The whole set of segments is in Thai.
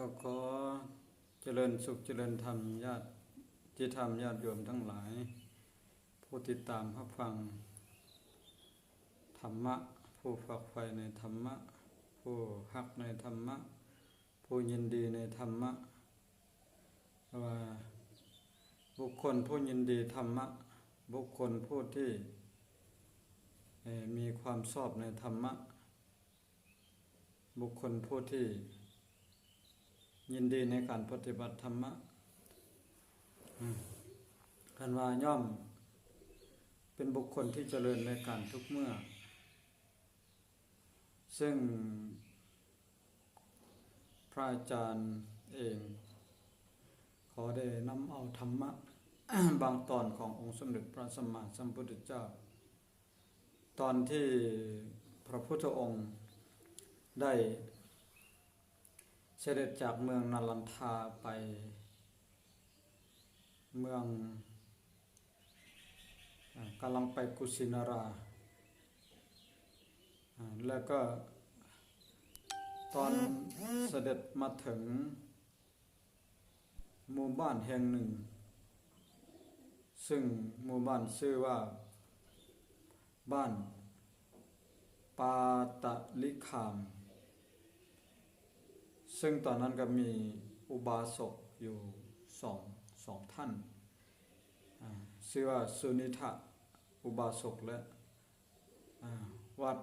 ก็ขอเจริญสุขเจริญธรรมญาติที่ธรรมญาติโยมทั้งหลาย ผู้ติดตามรับฟัง ธรรมะ ผู้ฝักใฝ่ในธรรมะ ผู้ฮักในธรรมะ ผู้ยินดีในธรรมะว่าบุคคลผู้ยินดีธรรมะ บุคคลผู้ที่มีความชอบในธรรมะ บุคคลผู้ที่ ยินดีในการปฏิบัติธรรมะอืมคันว่าย่อม เป็นบุคคลที่เจริญในการทุกเมื่อ ซึ่ง พระอาจารย์เอง ขอได้นำเอาธรรมะ บางตอนขององค์สมเด็จพระสัมมาสัมพุทธเจ้า ตอนที่พระพุทธองค์ได้ เสด็จจากเมืองนาลันทาไป เมืองกำลังไปกุสินาราอ่าแล้วก็ตอนเสด็จมาถึงหมู่บ้านแห่งหนึ่ง ซึ่งหมู่บ้านชื่อว่าบ้านปาตะลิคาม ซึ่งตอนนั้นก็มีอุบาสกอยู่สองสองท่านชื่อว่าสุนิทะอุบาสกและวัด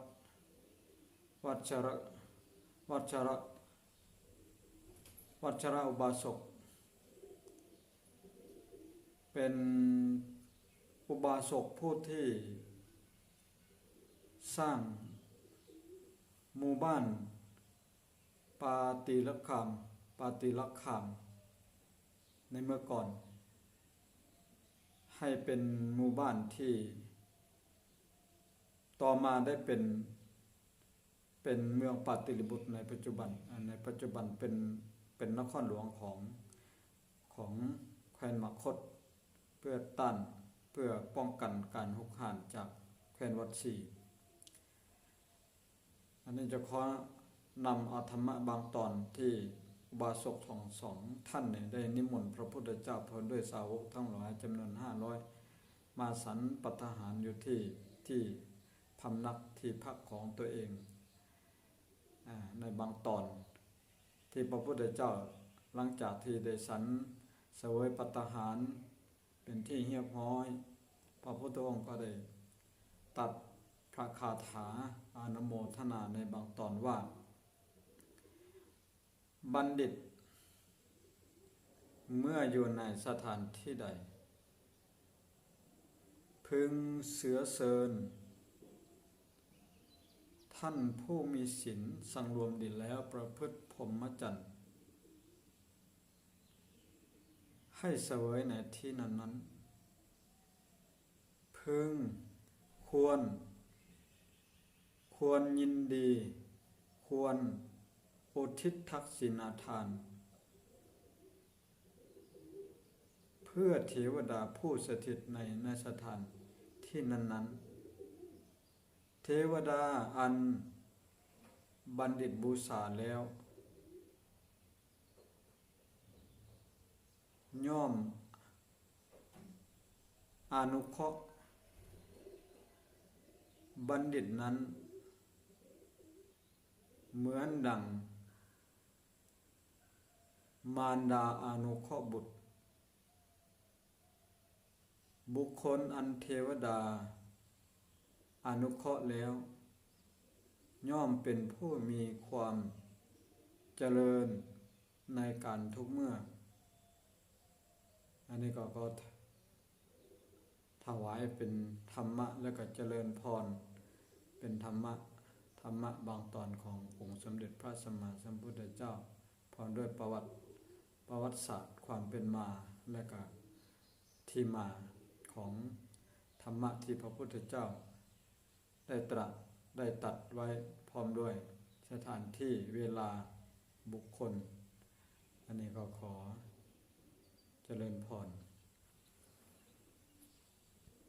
วัชระวัชระวัชระอุบาสก เป็นอุบาสกผู้ที่สร้างหมู่บ้าน ปาติลักขามปาติลักขาม ในเมื่อก่อน ให้เป็นหมู่บ้านที่ ต่อมาได้เป็น เป็นเมืองปาติลิบุตรในปัจจุบัน ในปัจจุบันเป็นเป็นนครหลวงของของแคว้นมคต เพื่อต้านเพื่อป้องกันการหุกหานจากแคว้นวัดชีอันนี้จะขอ นำอาธรรมะบางตอนที่บาสกของสองท่านเนี่ยได้นิมนต์พระพุทธเจ้าพร้อมด้วยสาวกทั้งหลายจำนวนห้าร้อยมาสันปัตหารอยู่ที่ที่พำนักที่พักของตัวเองอในบางตอน ที่พระพุทธเจ้าหลังจากที่ได้สันเสวยปัตหารเป็นที่เฮียบห้อย พระพุทธองค์ก็ได้ตัดพระคาถาอนโมทนาในบางตอนว่า บัณฑิต เมื่ออยู่ในสถานที่ใด พึงเสือเซินท่านผู้มีศีลสังรวมดีแล้วประพฤติพรหมจรรย์ให้เสวยในที่นั้นนั้นพึงควร ควรยินดี ควร อุทิศทักษิณาทาน เพื่อเทวดาผู้สถิตในนสถานที่นั้น ๆ เทวดาอันบัณฑิตบูชาแล้ว ย่อมอนุเคราะห์บัณฑิตนั้น เหมือนดัง มารดาอนุเคราะห์บุตร บุคคลอันเทวดา อนุเคราะห์แล้ว ย่อมเป็นผู้มีความเจริญในการทุกเมื่อ อันนี้ก็ก็ถวายเป็นธรรมะแล้วก็เจริญพร เป็นธรรมะธรรมะบางตอนขององค์สมเด็จพระสัมมาสัมพุทธเจ้าพร้อมด้วยประวัติ ประวัติศาสตร์ความเป็นมาและก็ที่มาของธรรมะที่พระพุทธเจ้า ได้ตรัสได้ตัดไว้พร้อมด้วยสถานที่เวลาบุคคล อันนี้ก็ขอเจริญพร